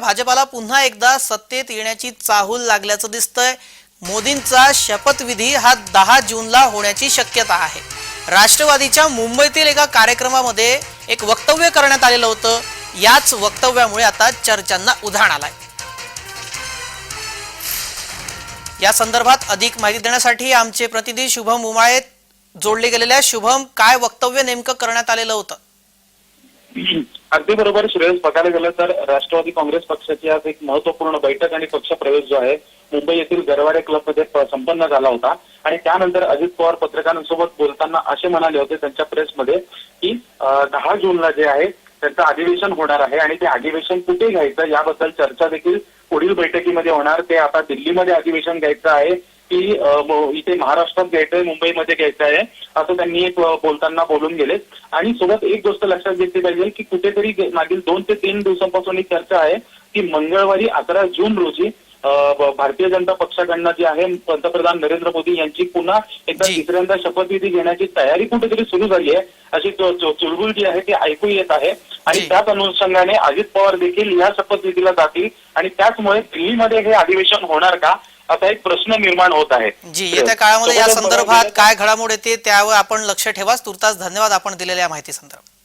भाजपाला पुन्हा एकदा सत्तेत येण्याची चाहूल लागल्याचं दिसतंय. मोदींचा शपथविधी हा दहा जूनला होण्याची शक्यता आहे. राष्ट्रवादीच्या मुंबईतील एका कार्यक्रमामध्ये एक वक्तव्य करण्यात आलेलं होतं. याच वक्तव्यामुळे आता चर्चांना उधाण आलाय. या संदर्भात अधिक माहिती देण्यासाठी आमचे प्रतिनिधी शुभम उमाळे जोडले गेलेल्या शुभम काय वक्तव्य नेमकं करण्यात आलेलं होतं? अगदी बरोबर सुरेश बघायला गेलं तर राष्ट्रवादी काँग्रेस पक्षाची आज एक महत्त्वपूर्ण बैठक आणि पक्ष प्रवेश जो आहे मुंबई येथील गरवाडे क्लबमध्ये संपन्न झाला होता. आणि त्यानंतर अजित पवार पत्रकारांसोबत बोलताना असे म्हणाले होते त्यांच्या प्रेसमध्ये की दहा जूनला जे आहे त्यांचं अधिवेशन होणार आहे आणि ते अधिवेशन कुठे घ्यायचं याबद्दल चर्चा देखील पुढील बैठकीमध्ये होणार. ते आता दिल्लीमध्ये अधिवेशन घ्यायचं आहे. की इथे महाराष्ट्रात घ्यायचंय मुंबईमध्ये घ्यायचं आहे. असं त्यांनी एक बोलताना बोलून गेले. आणि सोबत एक गोष्ट लक्षात घेतली पाहिजे की कुठेतरी मागील दोन ते तीन दिवसांपासून ही चर्चा आहे की मंगळवारी अकरा जून रोजी भारतीय जनता पक्षाकडनं जी आहे पंतप्रधान नरेंद्र मोदी यांची पुन्हा एकदा. तिसऱ्यांदा शपथविधी घेण्याची तयारी कुठेतरी सुरू झाली आहे. अशी चु- चु- चुलबुल जी आहे ती ऐकू येत आहे. आणि. त्याच अनुषंगाने अजित पवार देखील या शपथविधीला जातील. आणि त्याचमुळे दिल्लीमध्ये हे अधिवेशन होणार का? असा एक प्रश्न निर्माण होत आहे. जी येत्या काळामध्ये या संदर्भात काय घडामोड येते त्यावर आपण लक्ष ठेवाच. तुर्तास धन्यवाद आपण दिलेल्या माहिती संदर्भात.